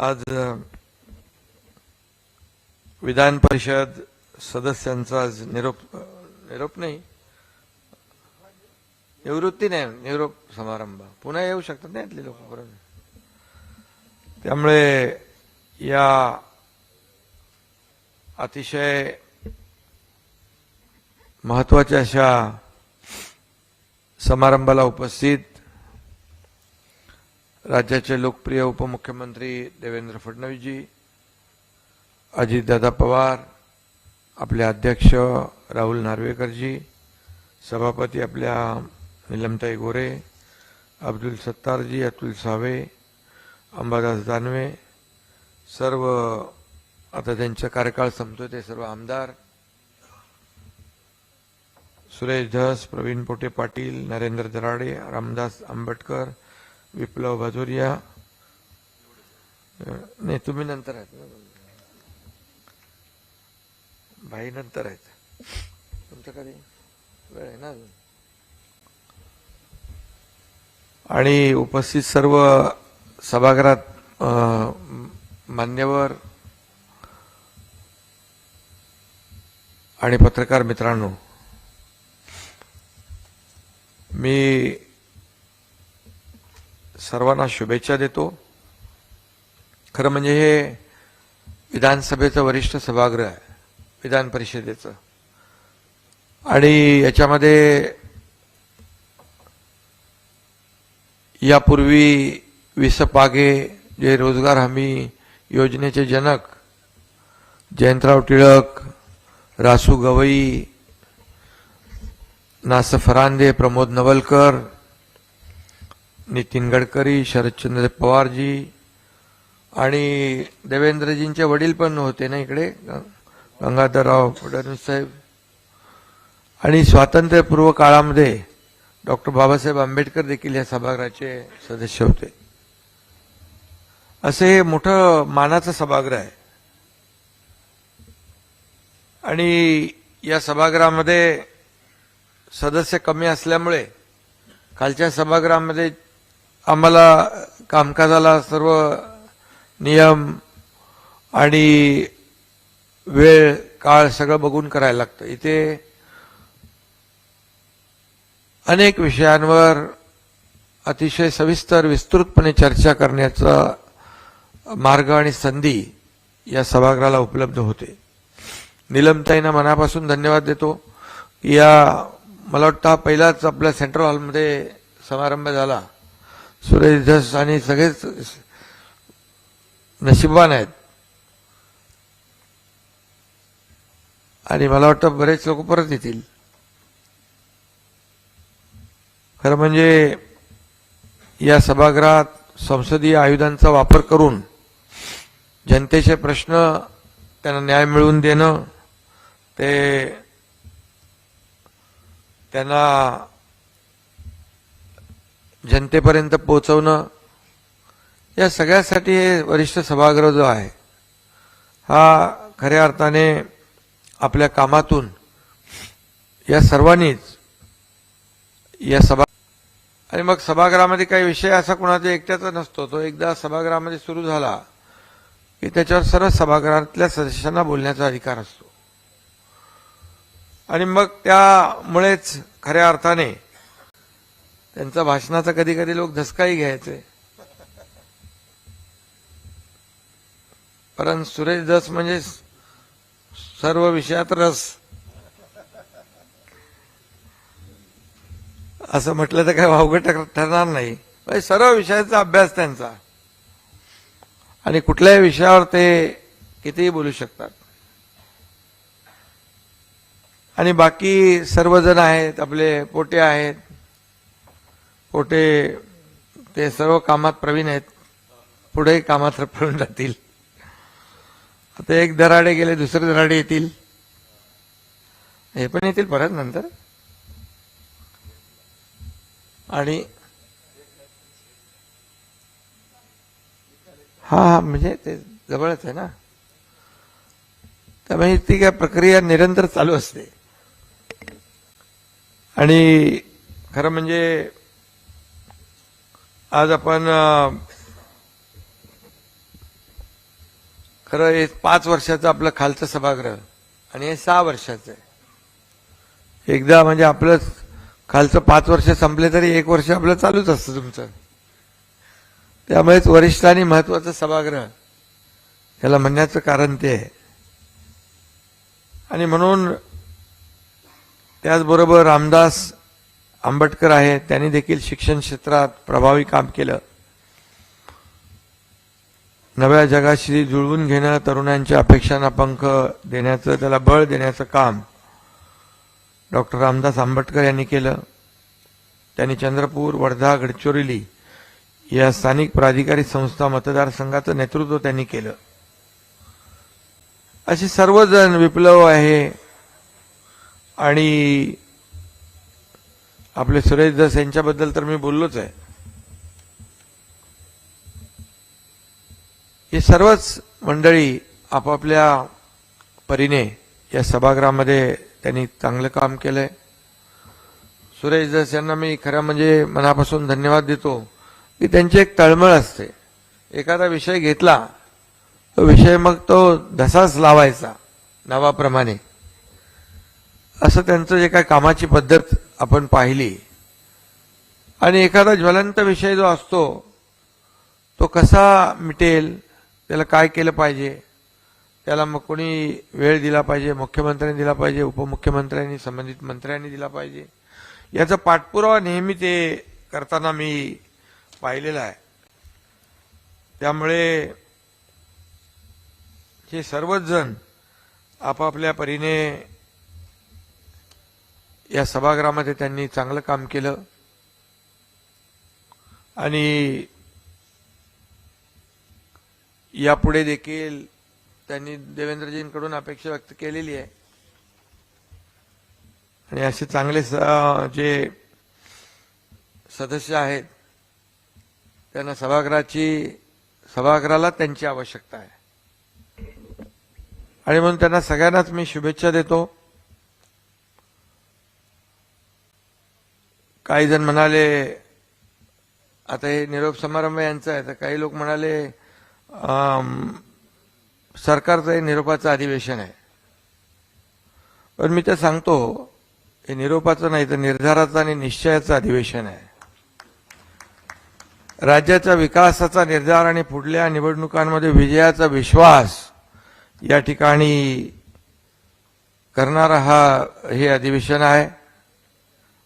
आज विधान परिषद सदस्यांचा आज निरोप निरोप नाही. निवृत्ती नाही निरोप समारंभ. पुन्हा येऊ शकतात नाही यातले लोक बरोबर त्यामुळे या अतिशय महत्त्वाच्या अशा समारंभाला उपस्थित राज्याचे लोकप्रिय उपमुख्यमंत्री देवेंद्र फडणवीसजी अजितदादा पवार आपले अध्यक्ष राहुल नार्वेकरजी सभापती आपल्या निलमताई गोरे अब्दुल सत्तारजी अतुल सावे अंबादास दानवे सर्व आता त्यांचा कार्यकाळ संपतो ते सर्व आमदार सुरेश धस प्रवीण पोटे पाटील नरेंद्र दराडे रामदास आंबटकर विप्लव भाजोरिया नाही तुम्ही नंतर आहेत भाई नंतर आहेत. तुमचं कधी वेळ आहे ना अजून? आणि उपस्थित सर्व सभागृहात मान्यवर आणि पत्रकार मित्रांनो मी सर्वांना शुभेच्छा देतो. खरं म्हणजे हे विधानसभेचं वरिष्ठ सभागृह आहे विधान परिषदेचं. आणि याच्यामध्ये यापूर्वी विसपागे जे रोजगार हमी योजनेचे जनक जयंतराव टिळक रासू गवई नासफरांदे प्रमोद नवलकर नितीन गडकरी शरदचंद्र पवारजी आणि देवेंद्रजींचे वडील पण होते ना इकडे? गंगाधरराव फडणवीस साहेब. आणि स्वातंत्र्यपूर्व काळामध्ये डॉक्टर बाबासाहेब आंबेडकर देखील या सभागृहाचे सदस्य होते. असे हे मोठं मानाचं सभागृह आहे. आणि या सभागृहामध्ये सदस्य कमी असल्यामुळे कालच्या सभागृहामध्ये आम्हाला कामकाजाला सर्व नियम आणि वेळ काळ सगळं बघून करायला लागतं. इथे अनेक विषयांवर अतिशय सविस्तर विस्तृतपणे चर्चा करण्याचा मार्ग आणि संधी या सभागृहाला उपलब्ध होते. निलमताईंना मनापासून धन्यवाद देतो. या मला वाटतं हा पहिलाच आपल्या सेंट्रल हॉलमध्ये समारंभ झाला. सुरेश धस आणि सगळेच नशिबान आहेत. आणि मला वाटतं बरेच लोक परत येतील. खरं म्हणजे या सभागृहात संसदीय आयुधांचा वापर करून जनतेचे प्रश्न त्यांना न्याय मिळवून देणं ते त्यांना जनतेपर्यंत पोहोचवणं या सगळ्यासाठी हे वरिष्ठ सभागृह जो आहे हा खऱ्या अर्थाने आपल्या कामातून या सर्वांनीच या सभा आणि मग सभागृहामध्ये काही विषय असा कुणाचा एकट्याचा नसतो तो एकदा सभागृहामध्ये सुरू झाला की त्याच्यावर सर्व सभागृहातल्या सदस्यांना बोलण्याचा अधिकार असतो. आणि मग त्यामुळेच खऱ्या अर्थाने त्यांचा भाषणाचा कधी कधी लोक धसकाही घ्यायचे. परंतु सुरेश दस म्हणजे सर्व विषयात रस. असं म्हटलं तर काय वावगं ठरणार नाही. म्हणजे सर्व विषयाचा अभ्यास त्यांचा. आणि कुठल्याही विषयावर ते कितीही बोलू शकतात. आणि बाकी सर्वजण आहेत आपले पोटे आहेत पोटे ते सर्व कामात प्रवीण आहेत. पुढे कामात पळून जातील आता एक दराडे गेले दुसरे दराडे येतील. हे पण येतील परत नंतर. आणि हा हा म्हणजे ते जवळच आहे ना. त्यामुळे ती काय प्रक्रिया निरंतर चालू असते. आणि खरं म्हणजे आज आपण खरं हे पाच वर्षाचं आपलं खालचं सभागृह आणि हे सहा वर्षाचं आहे. एकदा म्हणजे आपलं खालचं पाच वर्ष संपले तरी एक वर्ष आपलं चालूच असतं तुमचं. त्यामुळेच वरिष्ठ आणि महत्वाचं सभागृह याला म्हणण्याचं कारण ते आहे. आणि म्हणून त्याचबरोबर रामदास आंबटकर आहे त्यांनी देखील शिक्षण क्षेत्रात प्रभावी काम केलं. नव्या जगाशी जुळवून घेणं तरुणांच्या अपेक्षांना पंख देण्याचं त्याला बळ देण्याचं काम डॉक्टर रामदास आंबटकर यांनी केलं. त्यांनी चंद्रपूर वर्धा गडचिरोली या स्थानिक प्राधिकारी संस्था मतदारसंघाचं नेतृत्व त्यांनी केलं. असे सर्वजण विप्लव आहे आणि आपले सुरेश दस यांच्याबद्दल तर मी बोललोच आहे. हे सर्वच मंडळी आपापल्या परीने या सभागृहामध्ये त्यांनी चांगलं काम केलंय. सुरेश दस यांना मी खऱ्या म्हणजे मनापासून धन्यवाद देतो की त्यांची एक तळमळ असते. एखादा विषय घेतला तो विषय मग तो धसाच लावायचा नावाप्रमाणे. असं त्यांचं जे काय कामाची पद्धत आपण पाहिली. आणि एखादा ज्वलंत विषय जो असतो तो कसा मिटेल त्याला काय केलं पाहिजे त्याला मग कोणी वेळ दिला पाहिजे मुख्यमंत्र्यांनी दिला पाहिजे उपमुख्यमंत्र्यांनी संबंधित मंत्र्यांनी दिला पाहिजे याचा पाठपुरावा नेहमी ते करताना मी पाहिलेला आहे. त्यामुळे हे सर्वच जण आपापल्या परीने या सभागृहामध्ये त्यांनी चांगलं काम केलं. आणि यापुढे देखील त्यांनी देवेंद्रजींकडून अपेक्षा व्यक्त केलेली आहे. आणि असे चांगले स- जे सदस्य आहेत त्यांना सभागृहाची सभागृहाला त्यांची आवश्यकता आहे. आणि म्हणून त्यांना सगळ्यांनाच मी शुभेच्छा देतो. काही जण म्हणाले आता हे निरोप समारंभ यांचा आहे तर काही लोक म्हणाले सरकारचं हे निरोपाचं अधिवेशन आहे. पण मी ते सांगतो हे निरोपाचं नाही तर निर्धाराचं आणि निश्चयाचं अधिवेशन आहे. राज्याच्या विकासाचा निर्धार आणि पुढल्या निवडणुकांमध्ये विजयाचा विश्वास या ठिकाणी करणारा हा हे अधिवेशन आहे.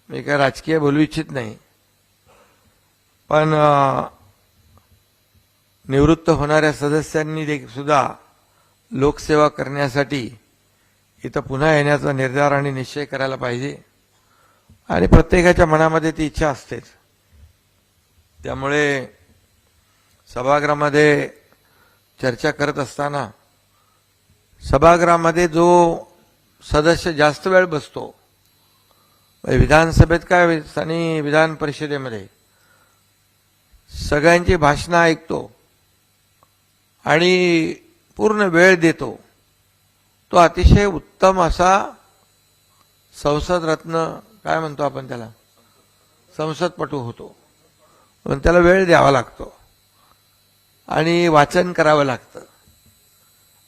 मी काय राजकीय बोलू इच्छित नाही. पण निवृत्त होणाऱ्या सदस्यांनी देखील सुद्धा लोकसेवा करण्यासाठी इथं पुन्हा येण्याचा निर्धार आणि निश्चय करायला पाहिजे. आणि प्रत्येकाच्या मनामध्ये ती इच्छा असतेच. त्यामुळे सभागृहामध्ये चर्चा करत असताना सभागृहामध्ये जो सदस्य जास्त वेळ बसतो म्हणजे विधानसभेत काय आणि विधान परिषदेमध्ये सगळ्यांची भाषणं ऐकतो आणि पूर्ण वेळ देतो. तो अतिशय उत्तम असा संसद रत्न काय म्हणतो आपण त्याला? संसदपटू होतो. पण त्याला वेळ द्यावा लागतो. आणि वाचन करावं लागतं.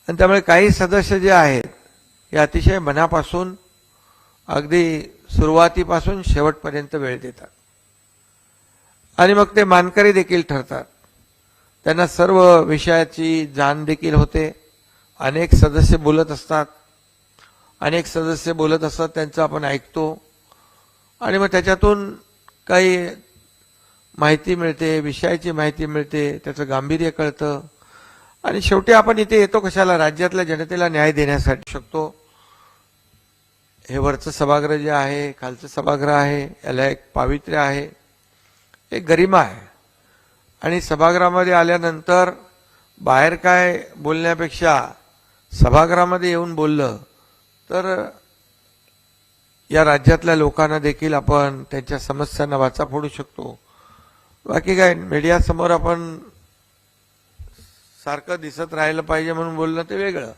आणि त्यामुळे काही सदस्य जे आहेत हे अतिशय मनापासून अगदी सुरुवातीपासून शेवटपर्यंत वेळ देतात. आणि मग ते मानकरी देखील ठरतात. त्यांना सर्व विषयाची जाण देखील होते. अनेक सदस्य बोलत असतात. अनेक सदस्य बोलत असतात त्यांचं आपण ऐकतो. आणि मग त्याच्यातून काही माहिती मिळते विषयाची माहिती मिळते त्याचं गांभीर्य कळतं. आणि शेवटी आपण इथे येतो कशाला? राज्यातल्या जनतेला न्याय देण्यासाठी शकतो. हे वरचं सभागृह जे आहे खालचं सभागृह आहे याला एक पावित्र्य आहे. एक गरिमा आहे. आणि सभागृहामध्ये आल्यानंतर बाहेर काय बोलण्यापेक्षा सभागृहामध्ये येऊन बोललं तर या राज्यातल्या लोकांना देखील आपण त्यांच्या समस्यांना वाचा फोडू शकतो. बाकी काय मीडियासमोर आपण सारखं दिसत राहिलं पाहिजे म्हणून बोललं ते वेगळं.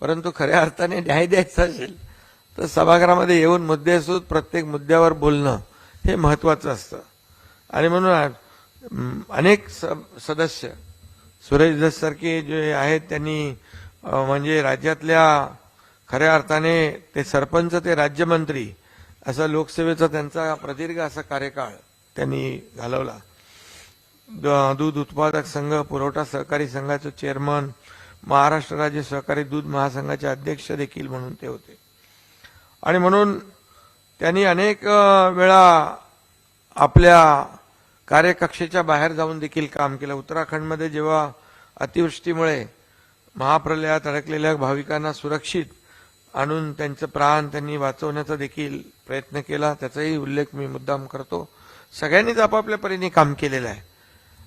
परंतु खऱ्या अर्थाने न्याय द्यायचा असेल तर सभागृहामध्ये येऊन मुद्दे प्रत्येक मुद्द्यावर बोलणं हे महत्वाचं असतं. आणि म्हणून अनेक स- सदस्य सुरेश दससारखे जे आहेत त्यांनी म्हणजे राज्यातल्या खऱ्या अर्थाने ते सरपंच ते राज्यमंत्री असा लोकसेवेचा त्यांचा प्रदीर्घ असा कार्यकाळ त्यांनी घालवला. द- दूध उत्पादक संघ पुरवठा सहकारी संघाचे चेअरमन महाराष्ट्र राज्य सहकारी दूध महासंघाचे अध्यक्ष देखील म्हणून ते होते. आणि म्हणून त्यांनी अनेक वेळा आपल्या कार्यकक्षेच्या बाहेर जाऊन देखील काम केलं. उत्तराखंडमध्ये जेव्हा अतिवृष्टीमुळे महाप्रलयात अडकलेल्या भाविकांना सुरक्षित आणून त्यांचं प्राण त्यांनी वाचवण्याचा देखील प्रयत्न केला त्याचाही उल्लेख मी मुद्दाम करतो. सगळ्यांनीच आपापल्या परीने काम केलेलं आहे.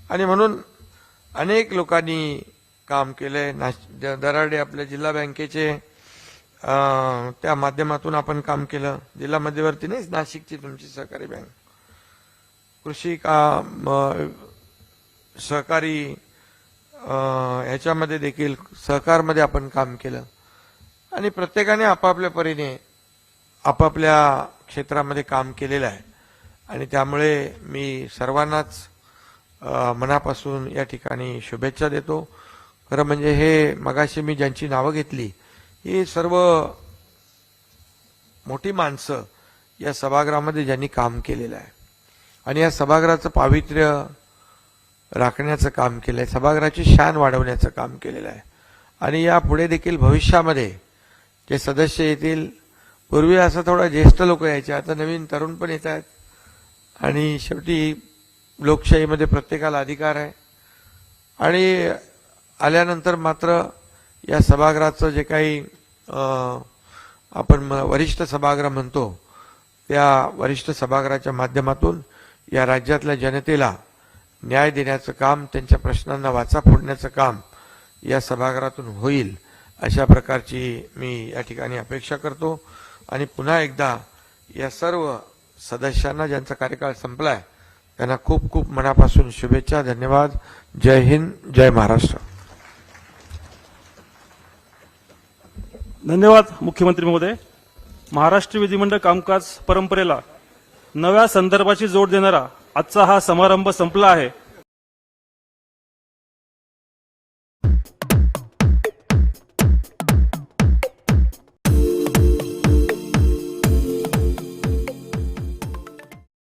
आणि म्हणून अनेक लोकांनी काम केलं आहे नाश द- दराडे आपल्या जिल्हा बँकेचे त्या माध्यमातून आपण काम केलं. जिल्हा मध्यवर्ती नाही नाशिकची तुमची सहकारी बँक. कृषी का सहकारी ह्याच्यामध्ये देखील सहकारमध्ये आपण काम केलं. आणि प्रत्येकाने आपापल्या परीने आपापल्या क्षेत्रामध्ये काम केलेलं आहे. आणि त्यामुळे मी सर्वांनाच मनापासून या ठिकाणी शुभेच्छा देतो. खरं म्हणजे हे मगाशी मी ज्यांची नावं घेतली ही सर्व मोठी माणसं या सभागृहामध्ये ज्यांनी काम केलेलं आहे. आणि या सभागृहाचं पावित्र्य राखण्याचं काम केलं आहे सभागृहाची शान वाढवण्याचं काम केलेलं आहे. आणि या पुढे देखील भविष्यामध्ये जे सदस्य येतील पूर्वी असं थोडा ज्येष्ठ लोक यायचे आता नवीन तरुण पण येत आहेत. आणि शेवटी लोकशाहीमध्ये प्रत्येकाला अधिकार आहे. आणि आल्यानंतर मात्र या सभागृहाचं जे काही आपण म- वरिष्ठ सभागृह म्हणतो त्या वरिष्ठ सभागृहाच्या माध्यमातून या राज्यातल्या जनतेला न्याय देण्याचं काम त्यांच्या प्रश्नांना वाचा फोडण्याचं काम या सभागृहातून होईल अशा प्रकारची मी या ठिकाणी अपेक्षा करतो. आणि पुन्हा एकदा या सर्व सदस्यांना ज्यांचा कार्यकाळ संपलाय त्यांना खूप खूप मनापासून शुभेच्छा धन्यवाद. जय हिंद जय महाराष्ट्र. धन्यवाद मुख्यमंत्री महोदय महाराष्ट्र विधिमंडळ कामकाज परंपरेला नव्या संदर्भाची जोड देणारा आजचा हा समारंभ संपला आहे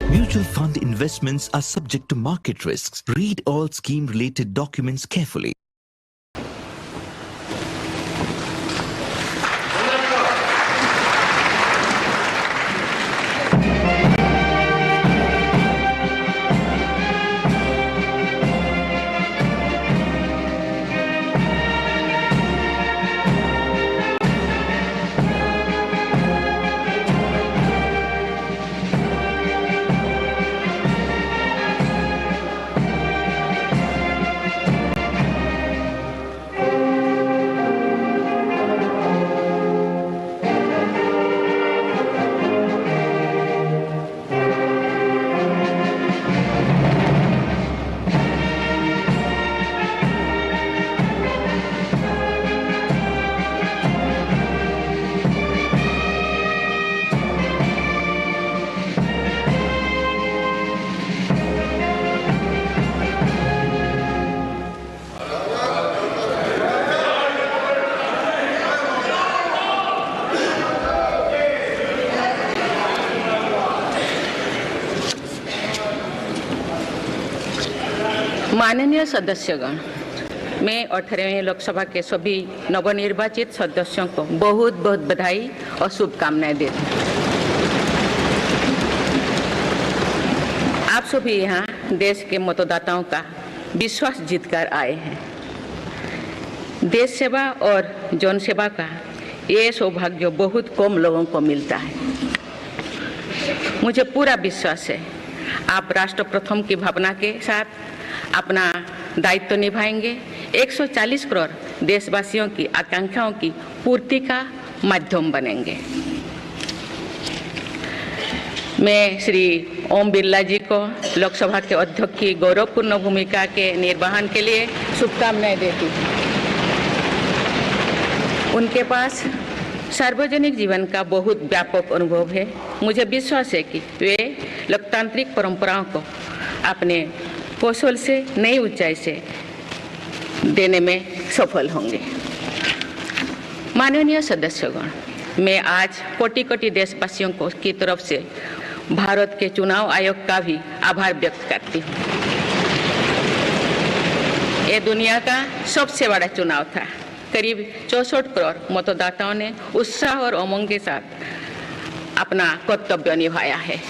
Mutual fund investments are subject to market risks. Read all scheme related documents carefully. माननीय सदस्यगण, मैं अठारहवीं लोकसभा के सभी नवनिर्वाचित सदस्यों को बहुत बहुत बधाई और शुभकामनाएँ देती हूँ। आप सभी यहाँ देश के मतदाताओं का विश्वास जीतकर आए हैं देश सेवा और जन सेवा का ये सौभाग्य बहुत कम लोगों को मिलता है मुझे पूरा विश्वास है, आप राष्ट्र प्रथम की भावना के साथ अपना दायित्व निभाएँगे। 140 करोड़ देशवासियों की आकांक्षाओं की पूर्ति का माध्यम बनेंगे। मैं श्री ओम बिरला जी को लोकसभा के अध्यक्ष की गौरवपूर्ण भूमिका के निर्वहन के लिए शुभकामनाएँ देती हूँ। उनके पास सार्वजनिक जीवन का बहुत व्यापक अनुभव है। मुझे विश्वास है कि वे लोकतांत्रिक परंपराओं को अपने कौशल से नई ऊंचाई से देने में सफल होंगे। माननीय सदस्यगण, मैं आज कोटि कोटि देशवासियों को की तरफ़ से भारत के चुनाव आयोग का भी आभार व्यक्त करती हूँ। ये दुनिया का सबसे बड़ा चुनाव था। करीब चौसठ करोड़ मतदाताओं ने उत्साह और उमंग के साथ अपना कर्तव्य निभाया है।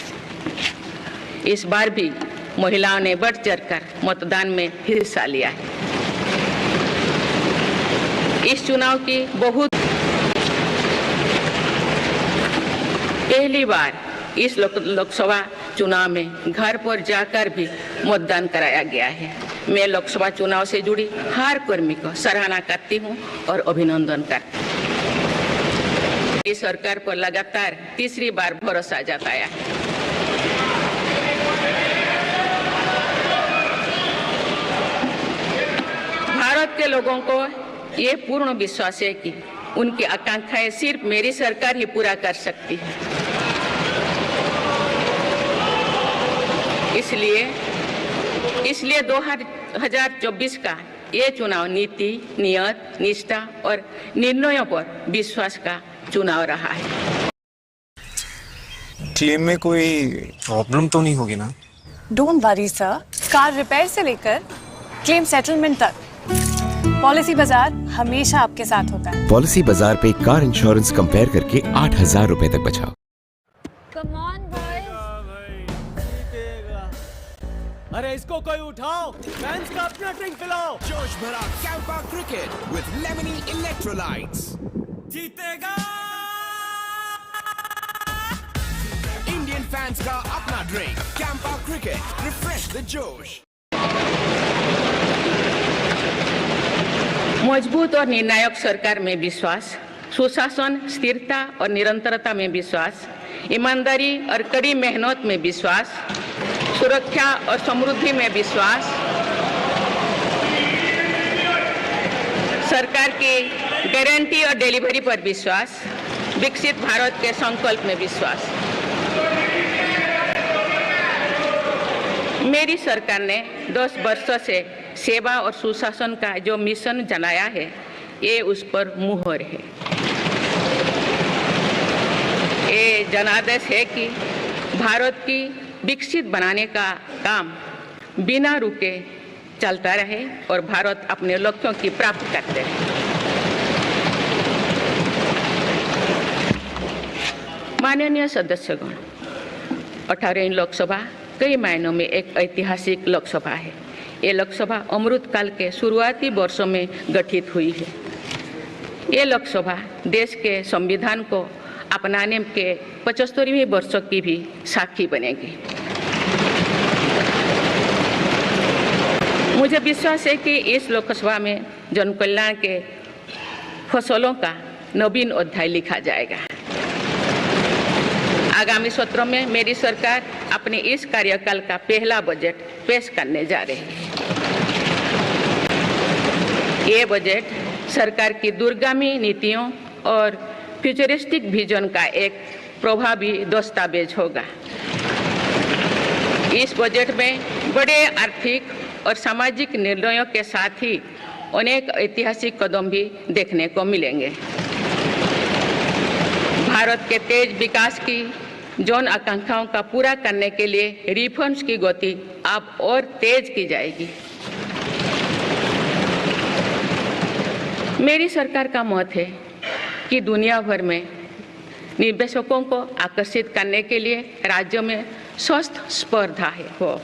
इस बार भी महिलाओं ने बढ़ चढ़कर मतदान में हिस्सा लिया है। इस चुनाव की बहुत पहली बार इस लोकसभा चुनाव में घर पर जाकर भी मतदान कराया गया है। मैं लोकसभा चुनाव से जुड़ी हर कर्मी को सराहना करती हूँ और अभिनंदन करती हूँ। सरकार पर लगातार तीसरी बार भरोसा जताया है। भारत के लोगों को ये पूर्ण विश्वास है कि उनकी आकांक्षाएँ सिर्फ़ मेरी सरकार ही पूरा कर सकती है। इसलिए इसलिए 2024 का ये चुनाव नीति नियत निष्ठा और निर्णयों पर विश्वास का चुनाव रहा है। क्लेम में कोई प्रॉब्लम तो नहीं होगी ना? Don't worry sir car repair से लेकर क्लेम सेटलमेंट तक। पॉलिसी बाज़ार हमेशा आपके साथ होता है। पॉलिसी बाज़ार पे कार इंश्योरेंस कंपेयर करके आठ हज़ार रूपए तक बचाओ। कम ऑन अरे इसको कोई उठाओ। फैंस का अपना ड्रिंक पिलाओ। जोश भरा Campa cricket with lemony electrolytes जीतेगा। इंडियन फैंस का अपना drink Campa cricket refresh the जोश। मज़बूत और निर्णायक सरकार में विश्वास, सुशासन, स्थिरता और निरंतरता में विश्वास, ईमानदारी और कड़ी मेहनत में विश्वास, सुरक्षा और समृद्धि में विश्वास। सरकार की गारंटी और डिलीवरी पर विश्वास, विकसित भारत के संकल्प में विश्वास। मेरी सरकार ने 10 वर्षों से सेवा और सुशासन का जो मिशन जनाया है, ये उस पर मुहर है। ये जनादेश है कि भारत की विकसित बनाने का काम बिना रुके चलता रहे और भारत अपने लक्ष्यों की प्राप्ति करते रहे। माननीय सदस्यगण, अठारहवीं लोकसभा कई मायनों में एक ऐतिहासिक लोकसभा है। ये लोकसभा अमृत काल के शुरुआती वर्षों में गठित हुई है। ये लोकसभा देश के संविधान को अपनाने के पचहत्तरवीं वर्षों की भी साक्षी बनेगी। मुझे विश्वास है कि इस लोकसभा में जनकल्याण के फ़सलों का नवीन अध्याय लिखा जाएगा। आगामी सत्रों में मेरी सरकार अपने इस कार्यकाल का पहला बजट पेश करने जा रही है। ये बजट सरकार की दूरगामी नीतियों और फ्यूचरिस्टिक विजन का एक प्रभावी दस्तावेज़ होगा। इस बजट में बड़े आर्थिक और सामाजिक निर्णयों के साथ ही अनेक ऐतिहासिक कदम भी देखने को मिलेंगे। भारत के तेज विकास की जौन आकांक्षाओं का पूरा करने के लिए रिफॉर्म्स की गति अब और तेज की जाएगी। मेरी सरकार का मत है कि दुनिया भर में निवेशकों को आकर्षित करने के लिए राज्यों में स्वस्थ स्पर्धा है, हो।